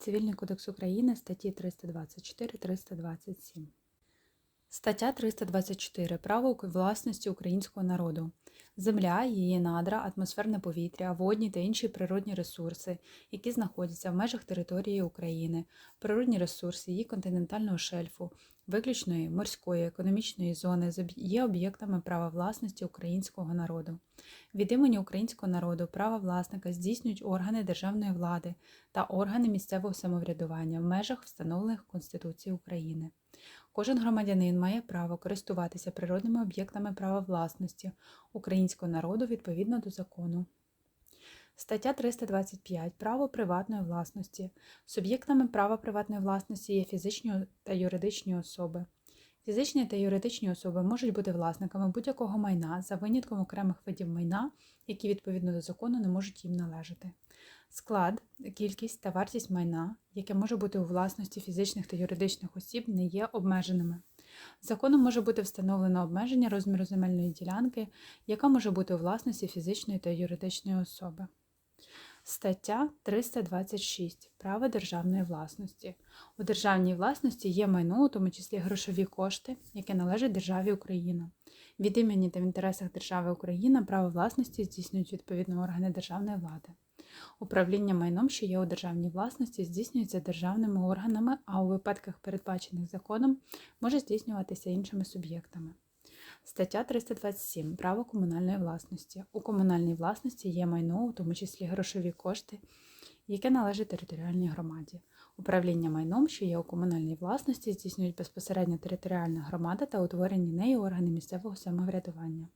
Цивільний кодекс України, статті 324-327. Стаття 324. Право власності українського народу. Земля, її надра, атмосферне повітря, водні та інші природні ресурси, які знаходяться в межах території України, природні ресурси її континентального шельфу, виключної морської економічної зони є об'єктами права власності українського народу. Від імені українського народу право власника здійснюють органи державної влади та органи місцевого самоврядування в межах встановлених Конституцією України. Кожен громадянин має право користуватися природними об'єктами права власності українського народу відповідно до закону. Стаття 325. Право приватної власності. Суб'єктами права приватної власності є фізичні та юридичні особи. Фізичні та юридичні особи можуть бути власниками будь-якого майна за винятком окремих видів майна, які відповідно до закону не можуть їм належати. Склад, кількість та вартість майна, яке може бути у власності фізичних та юридичних осіб, не є обмеженими. Законом може бути встановлено обмеження розміру земельної ділянки, яка може бути у власності фізичної та юридичної особи. Стаття 326. Право державної власності. У державній власності є майно, у тому числі грошові кошти, яке належить державі Україна. Від імені та в інтересах держави Україна право власності здійснюють відповідно органи державної влади. Управління майном, що є у державній власності, здійснюється державними органами, а у випадках, передбачених законом, може здійснюватися іншими суб'єктами. Стаття 327. Право комунальної власності. У комунальній власності є майно, у тому числі грошові кошти, яке належить територіальній громаді. Управління майном, що є у комунальній власності, здійснюють безпосередньо територіальна громада та утворені нею органи місцевого самоврядування.